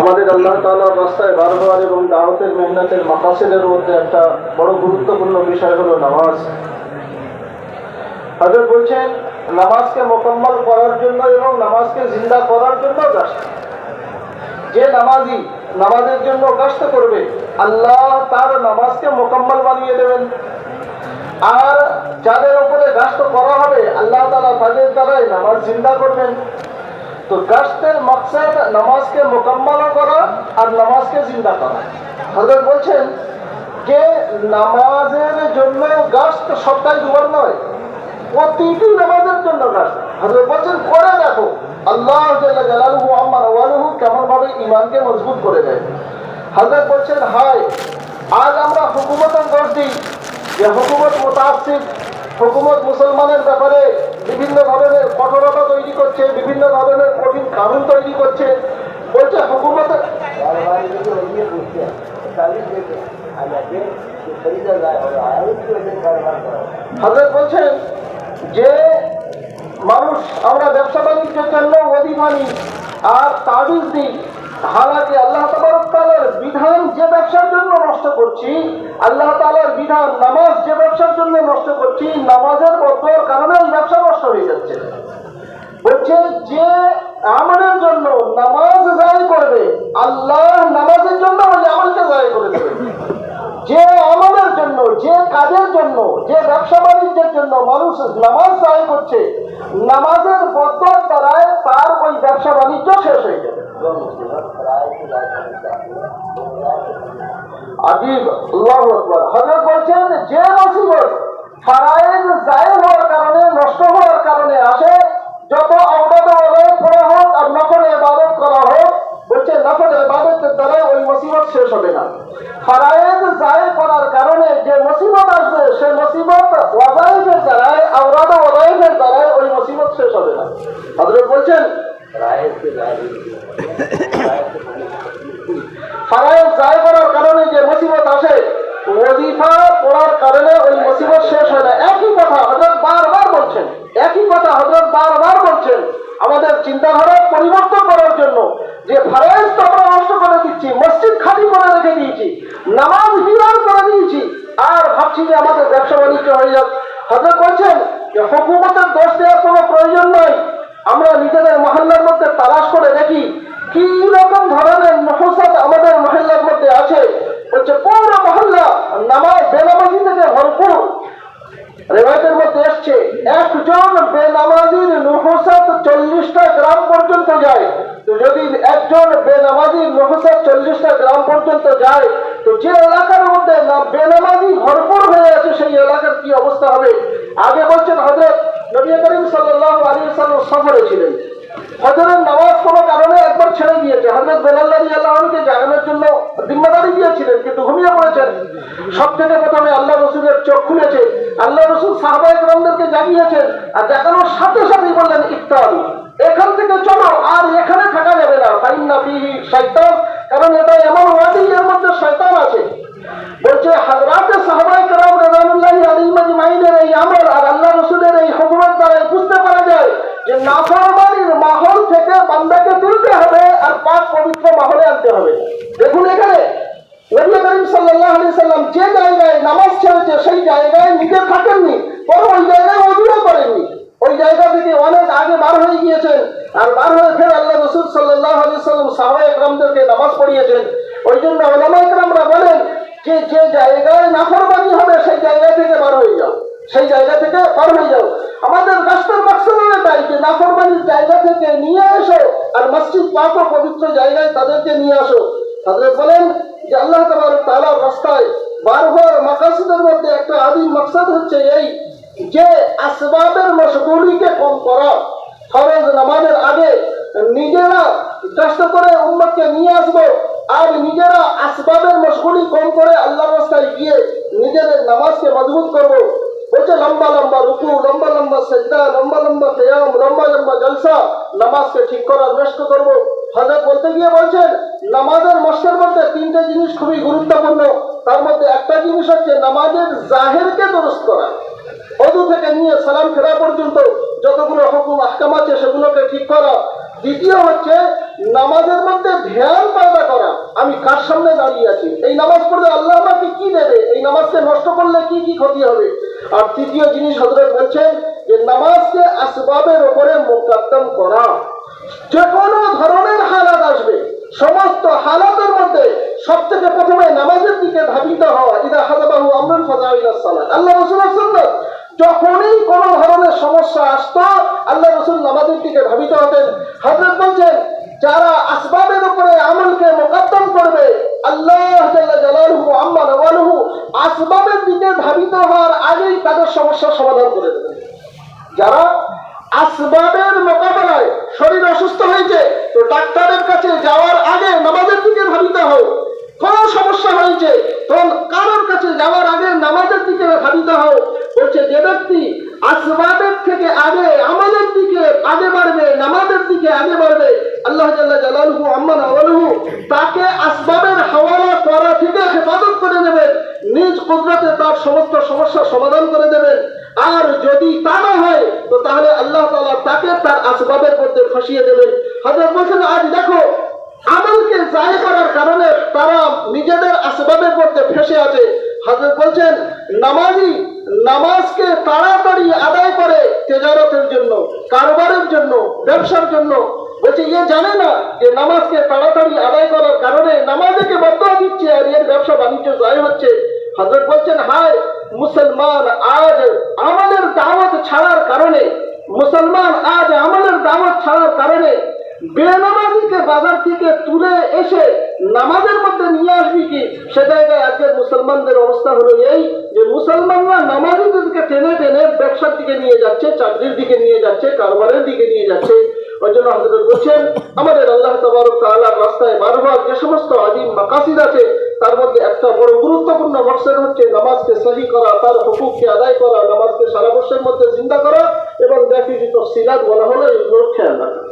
আমাদের আল্লাহ তাআলার রাস্তায় বারবার এবং দাওয়াতের মেহনতের মাকাসেদের মধ্যে একটা বড় গুরুত্বপূর্ণ বিষয় হলো নামাজ। হাজর বলছেন, নামাজকে মোকাম্মল করার জন্য এবং নামাজকে জিন্দা করার জন্য গাছ। যে নামাজি নামাজের জন্য কাজটা করবে আল্লাহ তার নামাজকে মোকাম্মল বানিয়ে দেবেন। আর যাদের উপরে গাছটা করা হবে, আল্লাহ তালা তাদের দ্বারাই নামাজ জিন্দা করবেন। তো গাছের মকসদ নামাজকে মোকাম্মল করা আর নামাজকে জিন্দা করা। হজরত বলছেন যে নামাজের জন্য গাছ সপ্তাহে দুবার নয়, প্রতিটি নামাজের জন্য গাছ হজরত বলছেন, করে দেখো, আল্লাহ জাল্লা জালালুহু আম্মা নওয়ালুহু কেমন ভাবে ইমানকে মজবুত করে দেয়। হজরত বলছেন, হায়, আজ আমরা হুকুমতের দোষ দিই যে হুকুমত মোতাসির হুকুমত মুসলমানের ব্যাপারে বিভিন্ন ধরনের কঠোরতা তৈরি করছে, বিভিন্ন ধরনের কঠিন কানুন তৈরি করছে। বলছে, হুকুমত বলছেন যে মানুষ আমরা ব্যবসা বাণিজ্যের জন্য অধিমানি আর তাবিজ দিই হালাকি আল্লাহ বিধান যে ব্যবসার জন্য নষ্ট করছি, আল্লাহ তালার বিধান নামাজ যে ব্যবসার জন্য নষ্ট করছি, নামাজের বদলার কারণে ব্যবসা নষ্ট হয়ে যাচ্ছে। বলছে যে আমলের জন্য নামাজ করবে আল্লাহ নামাজের জন্য ওই আমলকে করে দেবে। যে আমলের জন্য, যে কাজের জন্য, যে ব্যবসা বাণিজ্যের জন্য মানুষ নামাজ দায় করছে, নামাজের বদল দ্বারায় তার ওই ব্যবসা বাণিজ্য শেষ হয়ে যাবে। বলছেন, যে মুসিবত ফারায়েজ জায়েজ হওয়ার কারণে, নষ্ট হওয়ার কারণে আসে, যত ওয়ালাদ পড়া হোক আর নফল ইবাদত করা হোক, বলছে নফল ইবাদতের দ্বারা ওই মুসিবত শেষ হবে না। ফারায়েজ জায়েজ করার কারণে যে মুসিবত আসবে সেই মুসিবত ওয়াজাইফের দ্বারায় আওরাদ ওয়ালাইফের দ্বারায় ওই মুসিবত শেষ হবে না। হযরত বলছেন জায় করার কারণে যে মুসিবত আসে ওজিফা পড়ার কারণে ওই মুসিবত শেষ হয় না। একই কথা হজরত বারবার বলছেন, একই কথা হজরত বারবার বলছেন। আমাদের চিন্তাধারা পরিবর্তন করার জন্য যে ফারায়েজ তো আমরা নষ্ট করে দিচ্ছি, মসজিদ খালি করে রেখে দিয়েছি, নামাজ বিরান করে দিয়েছি, আর ভাবছি যে আমাদের ব্যবসা বাণিজ্য হয়ে যাক। হজরত বলছেন যে হুকুমতের দোষ দেওয়ার কোনো প্রয়োজন নয় আমরা নিজেদের মহল্লার মধ্যে তালাশ করে দেখি কি রকম ধরনের নহসাত আমাদের মহল্লার মধ্যে আছে হচ্ছে পুরো মহল্লা নামাজ বেনামাজি থেকে ভরপুর রেওয়ায়তের মধ্যে এসছে একজন বেনামাজির নহসাত চল্লিশটা গ্রাম পর্যন্ত যায়, তো যদি একজন বেনামাজির নহসাত চল্লিশটা গ্রাম পর্যন্ত যায়, তো যে এলাকার মধ্যে বেনামাজি ভরপুর হয়ে আছে সেই এলাকার কি অবস্থা হবে? আগে বলছেন হজরত নবী করিম সাল্লাহ আলী সাল্লাম সফরে ছিলেন। হজরের নামাজ কোনো কারণে একবার ছেড়ে দিয়েছে হজরত বেলাল আলী আল্লাহকে জাগানোর জন্য জিম্মাদারি দিয়েছিলেন, কিন্তু ঘুমিয়ে পড়েছেন। সব থেকে প্রথমে আল্লাহ রসুলের চোখ খুলেছে, আল্লাহ রসুল সাহবা একরামদেরকে জাগিয়েছেন আর জাগানোর সাথে সাথেই বললেন, ইফতার। এখান থেকে চলো আর এখানে থাকা যাবে না কারণ এটা এমন ওয়াদি এর মধ্যে শয়তান আছে। বলছে, হাজরাতে সাহাবাই কারাম রাজানুল্লাহি আলাইহিম আজমাইনের এই আমল আর আল্লাহ রসুলের এই হুকুমের দ্বারাই বুঝতে পারা যায় যে নাফরমানির মাহল থেকে বান্দাকে তুলতে হবে আর পাক পবিত্র মাহলে আনতে হবে। দেখুন এখানে নবী করিম সাল্লাল্লাহু আলাইহি সাল্লাম যে জায়গায় নামাজ ছেড়েছে, সেই জায়গায় নিজে থাকেননি। বরং ওই জায়গায় ওই জায়গা থেকে অনেক আগে বার হয়ে গিয়েছেন। আর বার হয়ে ফের আল্লাহ রসুল আলাইহি সাল্লাম সাহাবা একরামদেরকে নামাজ পড়িয়েছেন। ওই জন্য ওলামা একরামরা বলেন যে যে জায়গায় নাফরমানি হবে, সেই জায়গা থেকে বার হয়ে যাও। সেই জায়গা থেকে বার হয়ে যাও। আমাদের রাস্তার মাকসাদ তাই যে নাফরমানির জায়গা থেকে নিয়ে এসো আর মসজিদ পাক ও পবিত্র জায়গায় তাদেরকে নিয়ে আসো। তাদের বলেন যে আল্লাহ তালার রাস্তায় বার হওয়ার মাকাসিদের মধ্যে একটা আদিম মাকসাদ হচ্ছে এই যে আসবাবের মশগুলিকে কম করা, ফরজ নামাজের আগে নিজেরা চেষ্টা করে উম্মতকে নিয়ে আসব, আর নিজেরা আসবাবের মশগুলি কম করে আল্লাহর রাস্তায় গিয়ে নিজেদের নামাজকে মজবুত করব। বলছে, লম্বা লম্বা রুকু, লম্বা লম্বা সেজদা, লম্বা লম্বা কেয়াম লম্বা লম্বা জলসা, নামাজকে ঠিক করার নষ্ট করব। হজরত বলতে গিয়ে বলছেন, নামাজের মশের মধ্যে তিনটে জিনিস খুবই গুরুত্বপূর্ণ। তার মধ্যে একটা জিনিস হচ্ছে নামাজের জাহেরকে দুরস্ত করা অজু থেকে নিয়ে সালাম ফেরা পর্যন্ত যতগুলো হুকুম আহকাম আছে সেগুলোকে ঠিক করা। দ্বিতীয় হচ্ছে, নামাজের মধ্যে ধ্যান পাওয়া আমি কার সামনে দাঁড়িয়ে আছি? এই নামাজ পড়লে আল্লাহ আমাকে কি দেবে? এই নামাজকে নষ্ট করলে কি কি ক্ষতি হবে? আর তৃতীয় জিনিস হজরত বলছেন যে, নামাজকে আসবাবের ওপরে মোকাদ্দম করা। যে কোনো ধরনের হালাত আসবে। সমস্ত হালাতের মধ্যে সব থেকে প্রথমে নামাজের দিকে ধাবিত হওয়া। ইদা হাজাবাহু আমরুল ফাজাইলা সালাত। আল্লাহ যখনই কোন ধরনের সমস্যা আসতো, আল্লাহ রসুল নামাজের দিকে ধাবিত হতেন। হজরত বলছেন, যারা আসবাবের উপরে আমলকে মোকদ্দম করবে, আল্লাহ জাল্লা জালালুহু আম্মা নওয়ালুহু আসবাবের দিকে ধাবিত হওয়ার আগেই তাদের সমস্যার সমাধান করে দেবেন যারা আসবাবের মোকাবেলায় শরীর অসুস্থ হয়েছে, তো ডাক্তারের কাছে যাওয়ার আগে নামাজের দিকে ধাবিত হও। কোন সমস্যা হয়েছে, তখন কারোর কাছে যাওয়ার আগে নামাজের দিকে ধাবিত হও। বলছে, যে ব্যক্তি আসবাবের থেকে আগে আমাদের দিকে আগে বাড়বে, নামাজের দিকে আগে বাড়বে, আল্লাহ জাল্লা জালালহু আম্মান আওয়ালহু তাকে আসবাবের হাওয়ালা করা থেকে হেফাজত করে দেবেন, নিজ কুদরতে তার সমস্ত সমস্যার সমাধান করে দেবেন। আর যদি তা না হয়, তো তাহলে আল্লাহ তাআলা তাকে তার আসবাবের মধ্যে ফাঁসিয়ে দেবেন। হযরত বলছেন, আজ দেখো, আমলকে জায় করার কারণে তারা নিজেদের আসবাবের মধ্যে ফেসে আছে। হযরত বলছেন, নামাজি নামাজকে তাড়াতাড়ি আদায় করে তেজারতের জন্য, কারবারের জন্য, ব্যবসার জন্য। বলছে ইয়ে জানে না যে নামাজকে তাড়াতাড়ি আদায় করার কারণে নামাজকে বদ্ধ দিচ্ছে আর এর ব্যবসা বাণিজ্য জয় হচ্ছে। হজরত বলছেন, হায়, মুসলমান, আজ আমাদের দাওয়াত ছাড়ার কারণে, মুসলমান, আজ আমাদের দাওয়াত ছাড়ার কারণে বেনামাজিকে বাজার থেকে তুলে এসে নামাজের মধ্যে নিয়ে আসবি সে জায়গায় আজকের মুসলমানদের অবস্থা হলো এই যে মুসলমানরা নামাজিদেরকে টেনে টেনে ব্যবসার দিকে নিয়ে যাচ্ছে, চাকরির দিকে নিয়ে যাচ্ছে, কারবারের দিকে নিয়ে যাচ্ছে। ওই জন্য হজরত বলছেন আমাদের আল্লাহ তবরক তাআলার রাস্তায় বার হওয়ার যে সমস্ত আদিম মাকাসিদ আছে, তার মধ্যে একটা বড় গুরুত্বপূর্ণ মকসদ হচ্ছে নামাজকে সহি করা, তার হুকুককে আদায় করা, নামাজকে সারা বর্ষের মধ্যে জিন্দা করা এবং যে তফসিলাত বলা হলো, এগুলোর খেয়াল রাখা।